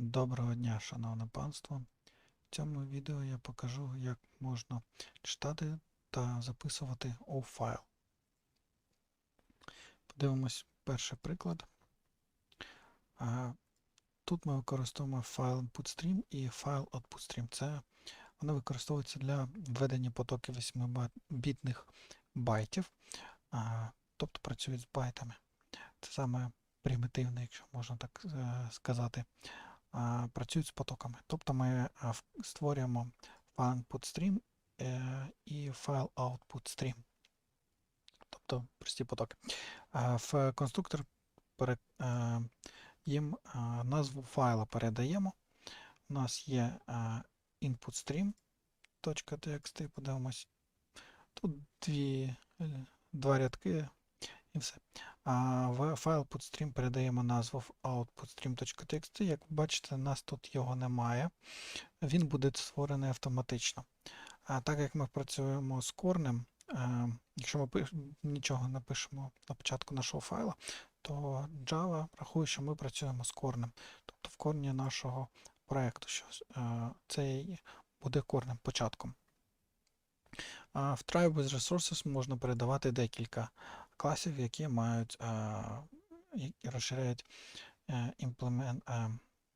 Доброго дня, шановне панство. В цьому відео я покажу, як можна читати та записувати OFF файл. Подивимось перший приклад. Тут ми використовуємо файл input.stream і файл output.stream. Це вони використовуються для введення потоків 8-бітних байтів, тобто працюють з байтами. Це саме примітивне, якщо можна так е, сказати працюють з потоками. Тобто ми створюємо файл input.stream е, і файл output.stream. Тобто прості потоки. В конструктор е, їм назву файла передаємо. У нас є а, input.stream.txt, подивимось. Тут дві, е, два рядки і все. В файл putstream передаємо назву в outputstream.txt. Як бачите, нас тут його немає. Він буде створений автоматично. А так як ми працюємо з корнем, е, якщо ми нічого не пишемо на початку нашого файла, то Java рахує, що ми працюємо з корнем. Тобто в корні нашого проєкту, що е, це буде корнем початком. В with Resources можна передавати декілька класів, які мають які розширяють імплемент,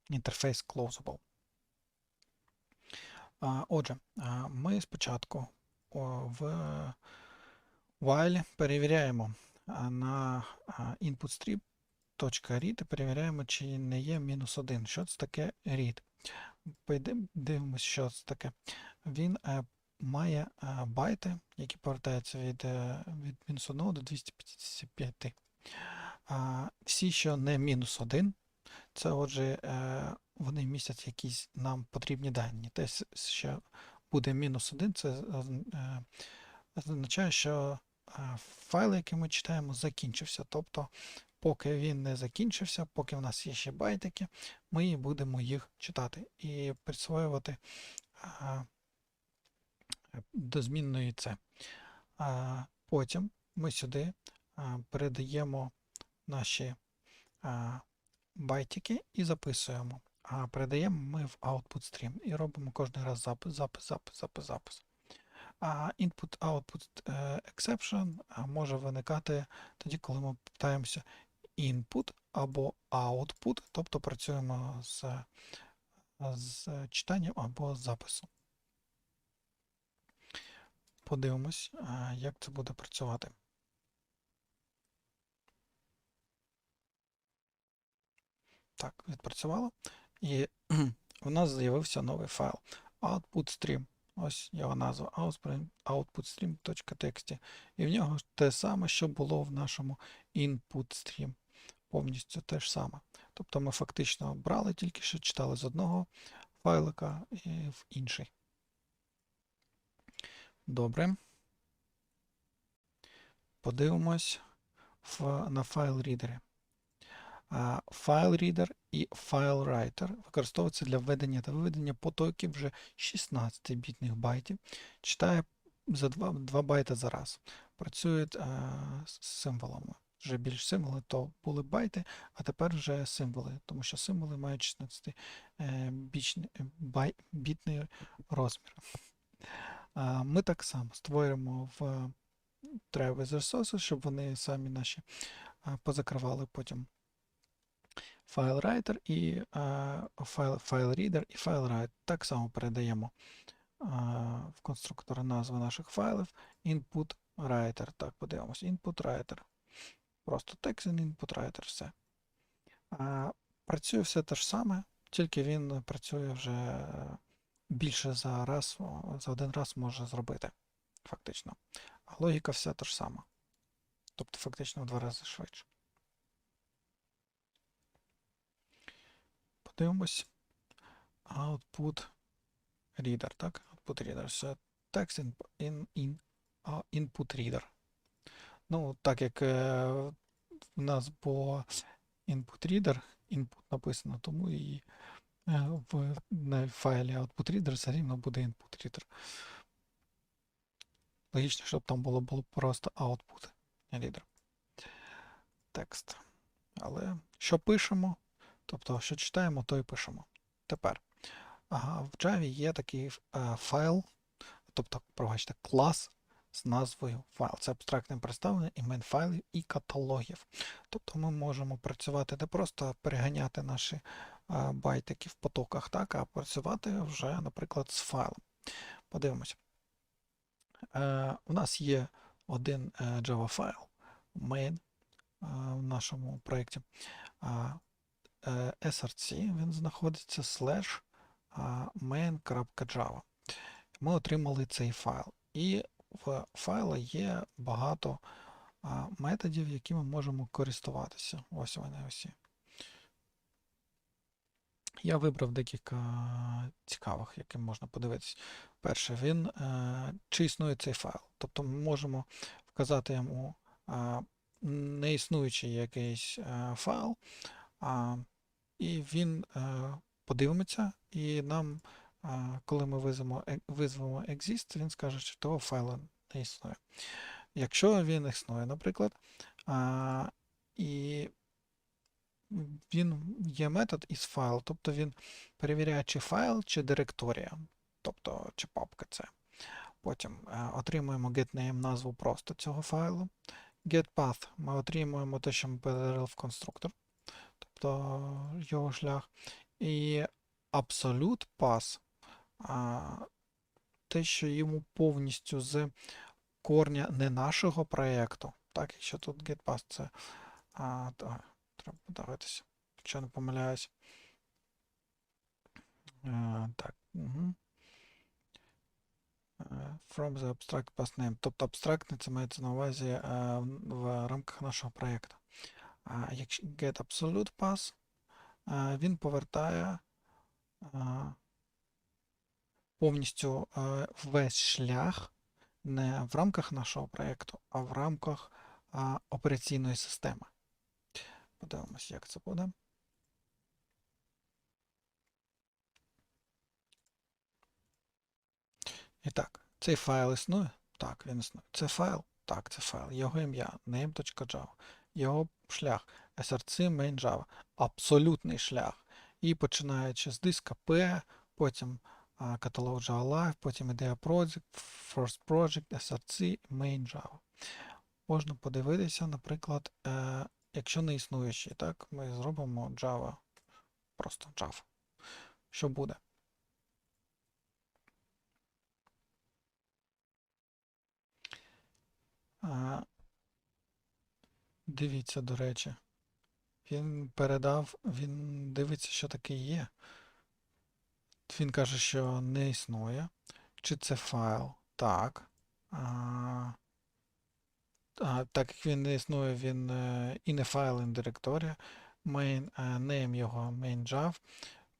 інтерфейс Closable. Отже, ми спочатку в while перевіряємо на а, inputstream.read і перевіряємо, чи не є мінус 1. Що це таке read? Пойдем- Дивимося, що це таке. Він е, має е, байти, які повертаються від, е, від мінус 1 до 255. Всі, що не мінус 1, це отже, е, вони містять якісь нам потрібні дані. Те, що буде мінус 1, це означає, що файл, який ми читаємо, закінчився. Тобто, поки він не закінчився, поки в нас є ще байтики, ми будемо їх читати і присвоювати до змінної це. Потім ми сюди передаємо наші байтики і записуємо. А передаємо ми в output stream і робимо кожен раз запис, запис, запис, запис, запис. А input-output е, exception може виникати тоді, коли ми питаємося input або output, тобто працюємо з, з читанням або з записом. Подивимось, як це буде працювати. Так, відпрацювало. І у нас з'явився новий файл output stream. Ось його назва outputstream.txt. І в нього те саме, що було в нашому input stream. Повністю те ж саме. Тобто ми фактично брали тільки що читали з одного файлика і в інший. Добре. Подивимось на файл рідері. Файл reader і файл writer використовуються для введення та виведення потоків вже 16-бітних байтів. Читає за 2, 2 байта за раз. Працюють з символами. Вже більш символи, то були байти, а тепер вже символи, тому що символи мають 16 е, е, розмір. Ми так само створюємо в with Resources, щоб вони самі наші позакривали потім файл writer і файл, файл reader і файл write. Так само передаємо в конструктор назви наших файлів input writer. Так, подивимось. Input writer. Просто текст input writer, все. Працює все те ж саме, тільки він працює вже більше за раз, за один раз може зробити. Фактично. А логіка вся та ж сама. Тобто фактично в два рази швидше. Подивимось. Output reader, так? Output reader. Це text in, in, in, input reader. Ну, так як е, в нас було input reader, input написано, тому і в файлі output reader все рівно буде input reader. Логічно, щоб там було, було просто output reader. Текст. Але що пишемо, тобто що читаємо, то і пишемо. Тепер ага, в Java є такий е, файл, тобто, пробачте, клас з назвою файл. Це абстрактне представлення імен файлів і каталогів. Тобто ми можемо працювати не просто переганяти наші е, байтики в потоках, так, а працювати вже, наприклад, з файлом. Подивимося. Е, у нас є один е, Java файл main е, в нашому проєкті. Src він знаходиться slash main.java. Ми отримали цей файл. І в файлі є багато методів, які ми можемо користуватися. Ось вони усі. Я вибрав декілька цікавих, які можна подивитися. Перше, він е, чи існує цей файл. Тобто ми можемо вказати йому е, неіснуючий якийсь е, файл, і він подивиться, і нам, коли ми визвемо, визвемо exist, він скаже, що того файлу не існує. Якщо він існує, наприклад, і він є метод із файл, тобто він перевіряє, чи файл, чи директорія, тобто чи папка це. Потім е, отримуємо getName назву просто цього файлу. GetPath ми отримуємо те, що ми передали в конструктор, тобто його шлях. І Absolute Path, те, що йому повністю з корня не нашого проєкту. Так, якщо тут GetPath це. А, треба подивитися, якщо не помиляюсь. А, так. Угу. From the abstract path name. Тобто абстрактне це мається на увазі е, в, рамках нашого проєкту. А якщо get absolute path, е, він повертає е, повністю е, весь шлях не в рамках нашого проєкту, а в рамках е, операційної системи. Подивимось, як це буде. І так, цей файл існує? Так, він існує. Це файл? Так, це файл. Його ім'я name.java. Його шлях src main Java. Абсолютний шлях. І починаючи з диска P, потім каталог Java Live, потім Idea Project, First Project, src, main Java. Можна подивитися, наприклад, е, якщо не існуючий, так, ми зробимо Java, просто Java. Що буде? А, Дивіться, до речі. Він передав, він дивиться, що таке є. Він каже, що не існує. Чи це файл? Так. А, Так як він не існує, він е, і не файл, і директорія. Main, е, name його main.java,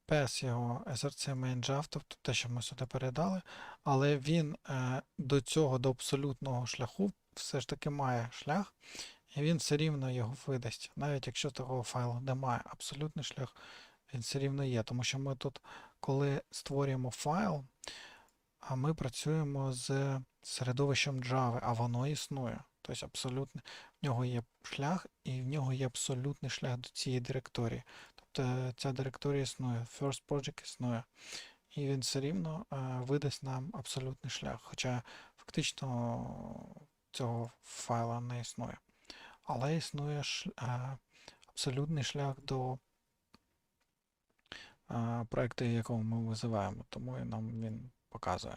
path його src main.java, тобто те, що ми сюди передали. Але він е, до цього, до абсолютного шляху, все ж таки має шлях, і він все рівно його видасть. Навіть якщо такого файлу немає, абсолютний шлях, він все рівно є. Тому що ми тут, коли створюємо файл, ми працюємо з середовищем Java, а воно існує. Тобто абсолютно, в нього є шлях, і в нього є абсолютний шлях до цієї директорії. Тобто ця директорія існує, First Project існує. І він все рівно е, видасть нам абсолютний шлях. Хоча фактично цього файла не існує. Але існує е, абсолютний шлях до е, проєкту, якого ми визиваємо, тому і нам він показує.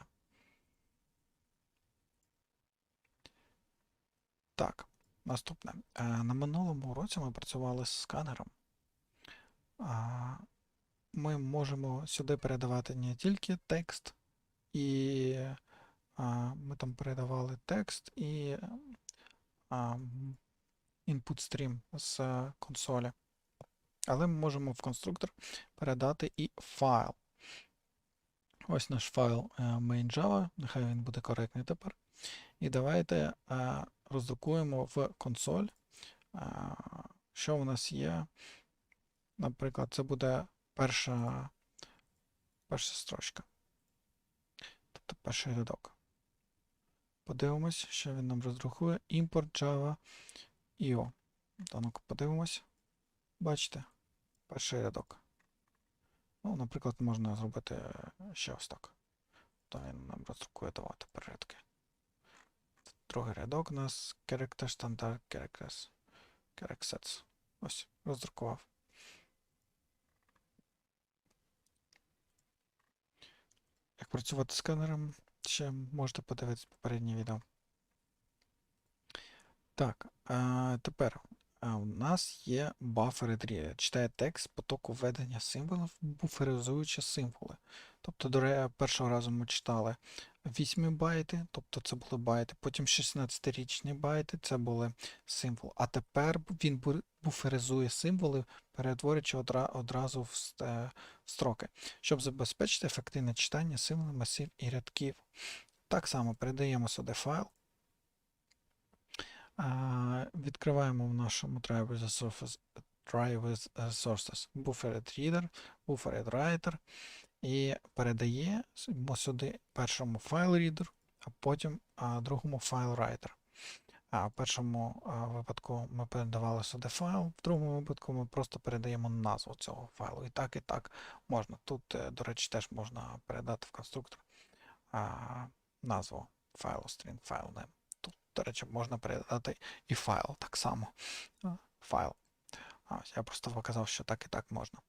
Так, наступне. Е, на минулому уроці ми працювали з сканером. Е, ми можемо сюди передавати не тільки текст, і е, ми там передавали текст і input stream з консолі. Але ми можемо в конструктор передати і файл. Ось наш файл main.java, нехай він буде коректний тепер. І давайте роздрукуємо в консоль, що у нас є. Наприклад, це буде перша перша строчка. Тобто перший рядок. Подивимось, що він нам роздрукує. Import Java IO. Ну подивимось. Бачите, перший рядок. Ну, наприклад, можна зробити ще ось так. То він нам роздрукує давати передки. Другий рядок у нас character standard characters. Characters. Ось, роздрукував. Як працювати з сканером, ще можете подивитися попереднє відео. Так, а, тепер а, у нас є buffering reader. Читає текст потоку введення символів, буферизуючи символи. Тобто, до першого разу ми читали 8 байти, тобто це були байти, потім 16-річні байти, це були символи. А тепер він бу- буферизує символи, перетворюючи одра- одразу в е, строки, щоб забезпечити ефективне читання символів, масив і рядків. Так само передаємо сюди файл. Відкриваємо в нашому with Resources Buffered Reader, Buffered Writer і передаємо сюди першому файл reader, а потім другому файл writer. А в першому випадку ми передавали сюди файл, в другому випадку ми просто передаємо назву цього файлу. І так, і так можна. Тут, е, до речі, теж можна передати в конструктор назву файлу, string file name. До речі, можна передати і файл так само. Файл. А, ось я просто показав, що так і так можна.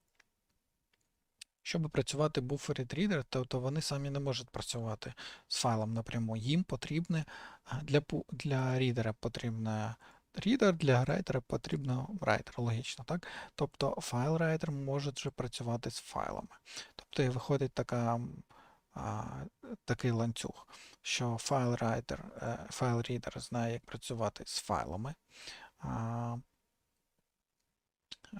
Щоб працювати Buffered Reader, тобто вони самі не можуть працювати з файлом напряму. Їм потрібне для, для рідера потрібне reader, для райтера потрібно writer, логічно, так? Тобто файл writer може вже працювати з файлами. Тобто і виходить така, такий ланцюг, що файл writer, е, знає, як працювати з файлами. Е,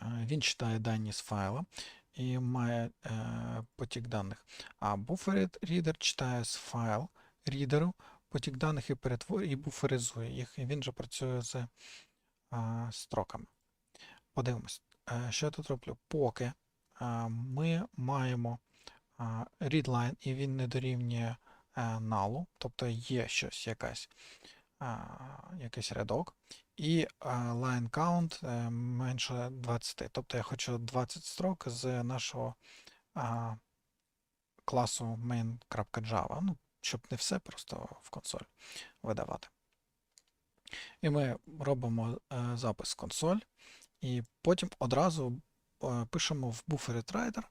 Він читає дані з файла і має е, потік даних. А Buffered Reader читає з файл рідеру потік даних і перетворює і буферизує їх. І він же працює з строками. Подивимось, що я тут роблю. Поки ми маємо readline і він не дорівнює е, null, тобто є щось якась, якийсь рядок, і line count е, менше 20. Тобто я хочу 20 строк з нашого класу main.java. Ну, щоб не все просто в консоль видавати. І ми робимо е, запис в консоль, і потім одразу пишемо в Buffered Writer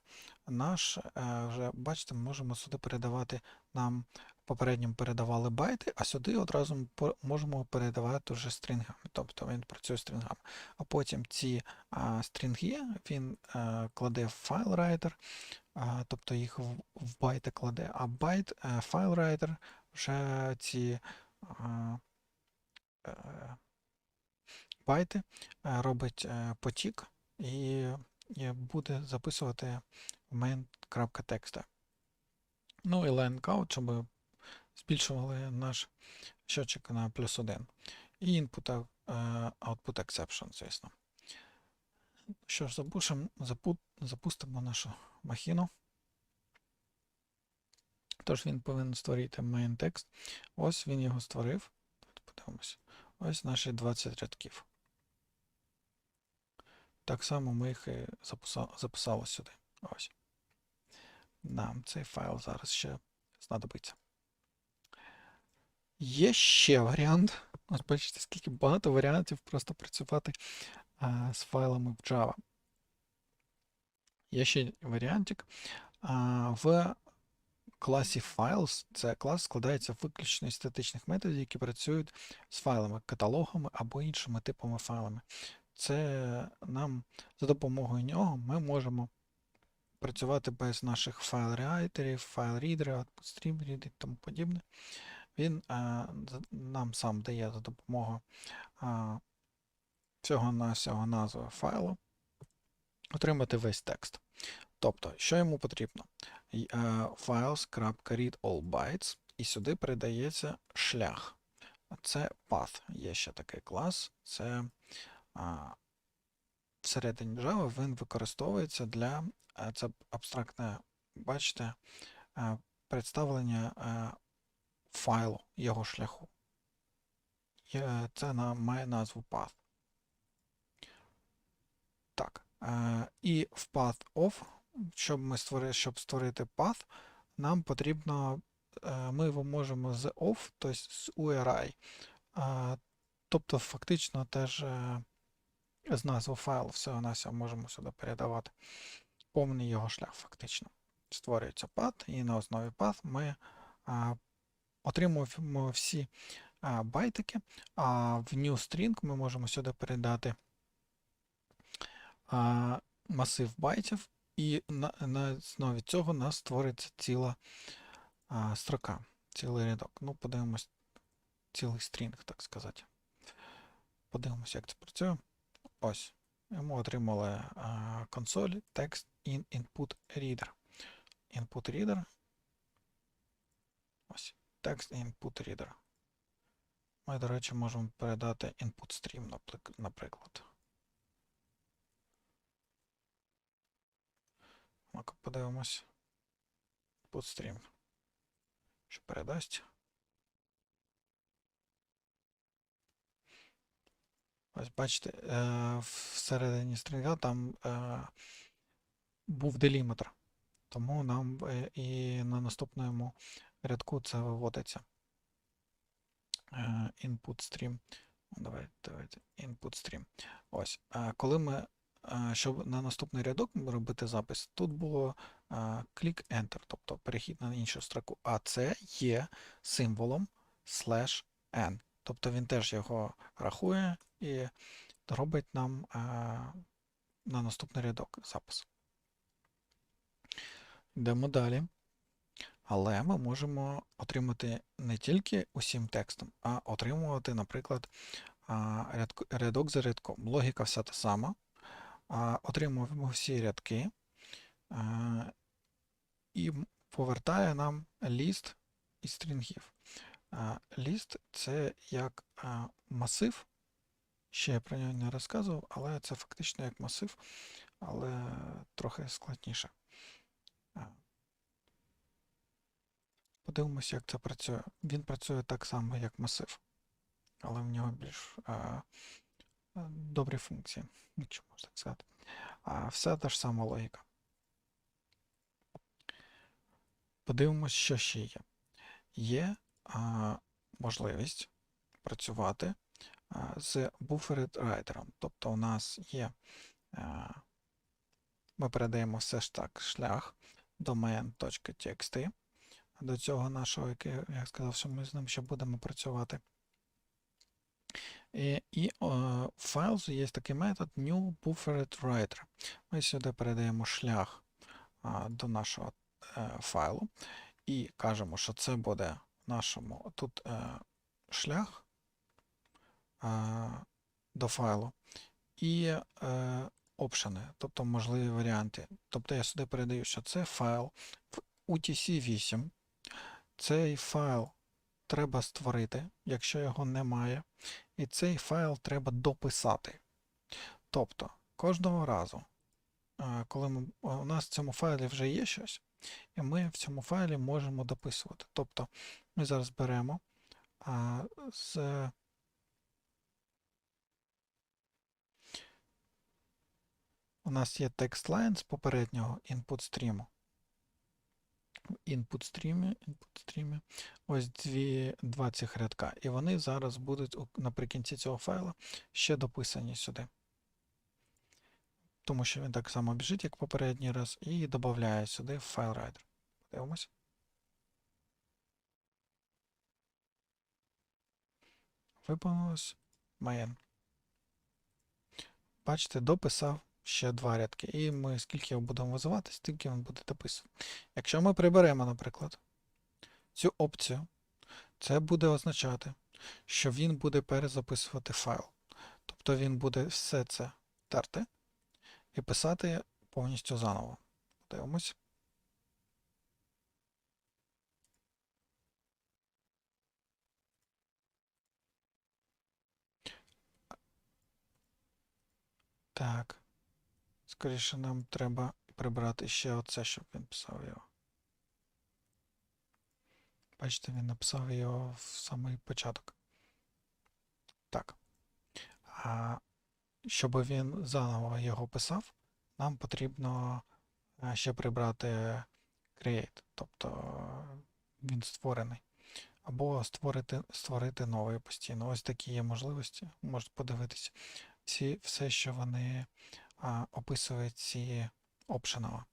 наш, е, вже бачите, ми можемо сюди передавати нам попередньо передавали байти, а сюди одразу можемо передавати вже стрінгами. Тобто він працює стрінгами. А потім ці а, стрінги він е, кладе в файл а, тобто їх в, в байти кладе, а байт е, файл writer вже ці а, е, байти е, робить е, потік і буде записувати в main.txt. Ну і line count, щоб збільшували наш щочик на плюс 1. І input, е, output exception, звісно. Що ж, запушимо, запу, запустимо нашу махіну. Тож він повинен створити main текст. Ось він його створив. Давайте подивимося. Ось наші 20 рядків. Так само ми їх записали, записали сюди. Ось. Нам цей файл зараз ще знадобиться. Є ще варіант. Ось бачите, скільки багато варіантів просто працювати а, з файлами в Java. Є ще варіантик. А, в класі Files це клас складається виключно із статичних методів, які працюють з файлами, каталогами або іншими типами файлами. Це нам за допомогою нього ми можемо працювати без наших файл-райтерів, файл-рідерів, стрім-рідерів і тому подібне. Він а, нам сам дає за допомогою а, всього на назви файлу отримати весь текст. Тобто, що йому потрібно? Е, Files.read all bytes, і сюди передається шлях. Це path. Є ще такий клас. Це всередині Java він використовується для е, це абстрактне, бачите, е, представлення е, файлу його шляху. Це має назву path. Так. І в path of щоб ми створили, щоб створити path, нам потрібно, ми його можемо з off, тобто з URI. Тобто, фактично теж з назви файлу всього на всього можемо сюди передавати повний його шлях, фактично. Створюється path, і на основі path ми а, отримуємо всі а, байтики, а в new string ми можемо сюди передати а, масив байтів, і на, на основі цього у нас створиться ціла а, строка, цілий рядок. Ну, подивимось, цілий стрінг, так сказати. Подивимось, як це працює. Ось. Ми отримали консоль text in input reader. Input reader. Ось. Text input reader. Ми, до речі, можемо передати input stream, наприклад. Подивимось. Input stream. Що передасть? Ось бачите, е, всередині стрінга там е, був деліметр. Тому нам е, і на наступному рядку це виводиться. Input stream. Давайте, давайте. Input stream. Ось. Коли ми, щоб на наступний рядок робити запис, тут було click Enter, тобто перехід на іншу строку. А це є символом slash n. Тобто він теж його рахує і робить нам е, на наступний рядок запис. Йдемо далі. Але ми можемо отримати не тільки усім текстом, а отримувати, наприклад, рядок за рядком. Логіка вся та сама. Отримуємо всі рядки і повертає нам ліст із стрінгів. Ліст це як масив. Ще я про нього не розказував, але це фактично як масив, але трохи складніше. Подивимося, як це працює. Він працює так само, як масив, але в нього більш а, добрі функції, якщо можна так сказати. А все та ж сама логіка. Подивимось, що ще є. Є можливість працювати з buffered writer. Тобто у нас є, ми передаємо все ж так шлях domain.txt до цього нашого, який я сказав, що ми з ним ще будемо працювати. І, і о, в Files є такий метод new buffered writer. Ми сюди передаємо шлях а, до нашого е, файлу і кажемо, що це буде нашому тут е, шлях е, до файлу і е, опшени, тобто можливі варіанти. Тобто я сюди передаю, що це файл в UTC-8. Цей файл треба створити, якщо його немає, і цей файл треба дописати. Тобто, кожного разу, е, коли ми, у нас в цьому файлі вже є щось, і ми в цьому файлі можемо дописувати. Тобто, ми зараз беремо а, з у нас є text line з попереднього input стріму. Input стрімі, input стрімі. Ось дві, два цих рядка. І вони зараз будуть наприкінці цього файла ще дописані сюди. Тому що він так само біжить, як попередній раз, і додає сюди в FileWriter. Подивимось. Виповнилось main. Бачите, дописав ще два рядки. І ми скільки його будемо визивати, стільки він буде дописувати. Якщо ми приберемо, наприклад, цю опцію, це буде означати, що він буде перезаписувати файл. Тобто він буде все це терти і писати повністю заново. Подивимось. Так. Скоріше нам треба прибрати ще оце, щоб він писав його. Бачите, він написав його в самий початок. Так. А щоб він заново його писав, нам потрібно е, ще прибрати create, тобто е, він створений. Або створити, створити новий постійно. Ось такі є можливості. Можете подивитися всі, все, що вони а, описують ці optional.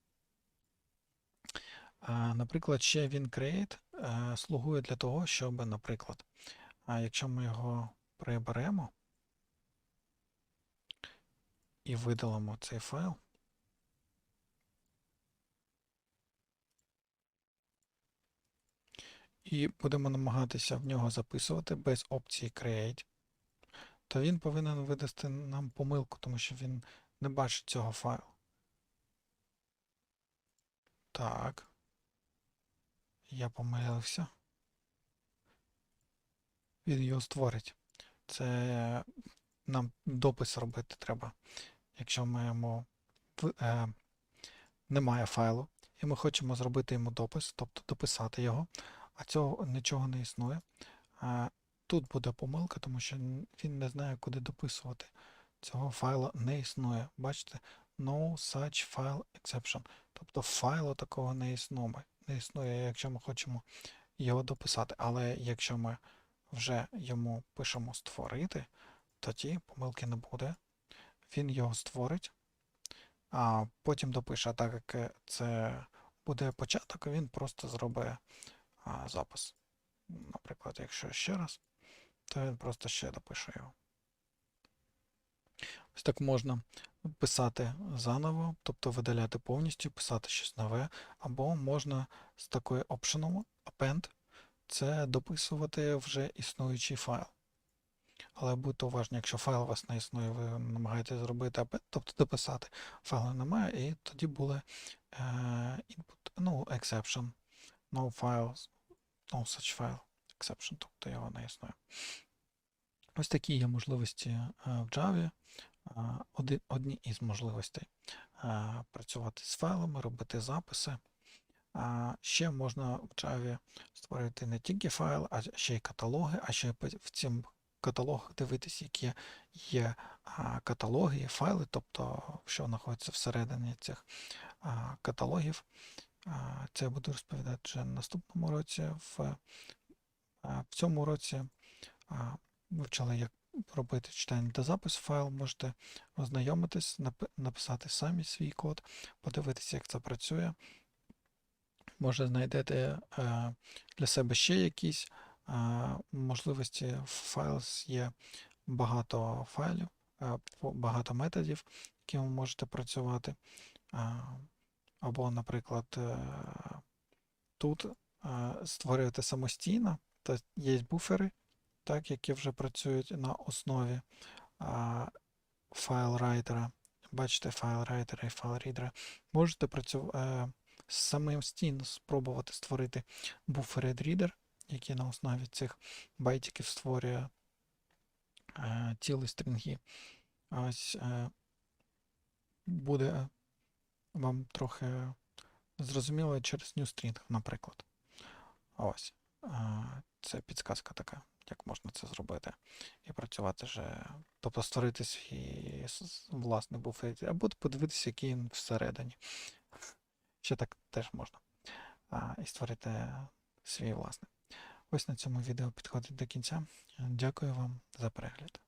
Наприклад, ще він create е, слугує для того, щоб, наприклад, а якщо ми його приберемо і видалимо цей файл, і будемо намагатися в нього записувати без опції Create, то він повинен видасти нам помилку, тому що він не бачить цього файлу. Так. Я помилився. Він його створить. Це нам допис робити треба. Якщо йому е, немає файлу, і ми хочемо зробити йому допис, тобто дописати його, а цього нічого не існує. А тут буде помилка, тому що він не знає, куди дописувати. Цього файлу не існує. Бачите? No such file exception. Тобто файлу такого не існує, не існує, якщо ми хочемо його дописати. Але якщо ми вже йому пишемо створити, тоді помилки не буде. Він його створить, а потім допише. Так як це буде початок, він просто зробить запис. Наприклад, якщо ще раз, то він просто ще допише його. Ось так можна писати заново, тобто видаляти повністю, писати щось нове, або можна з такою optional append це дописувати вже існуючий файл. Але будьте уважні, якщо файл у вас не існує, ви намагаєтесь зробити append, тобто дописати, файлу немає, і тоді буде е, input, ну, exception, no files, no such file, exception, тобто його не існує. Ось такі є можливості е, в Java. Е, одні із можливостей е, працювати з файлами, робити записи. Ще можна в Java створити не тільки файл, а ще й каталоги, а ще в цим каталогах дивитися, які є каталоги і файли, тобто що знаходиться всередині цих каталогів. Це я буду розповідати вже в наступному році. В, в цьому році вивчали, як робити читання та запис файл, можете ознайомитись, написати самі свій код, подивитися, як це працює. Може, знайдете е, для себе ще якісь можливості. В Files є багато файлів, е, багато методів, які ви можете працювати. Або, наприклад, е, тут створювати самостійно, то є буфери, так, які вже працюють на основі а, файл-райтера. Бачите, файл-райтера і файл-рідера. Можете працювати самостійно спробувати створити reader, який на основі цих байтиків створює е, цілі стрінги. Ось е, буде вам трохи зрозуміло через newstring, наприклад. Ось. Е, Це підсказка така, як можна це зробити. І працювати вже, тобто створити свій власний буфет, або подивитися, який він всередині. Ще так теж можна. А, і створити свій власний. Ось на цьому відео підходить до кінця. Дякую вам за перегляд.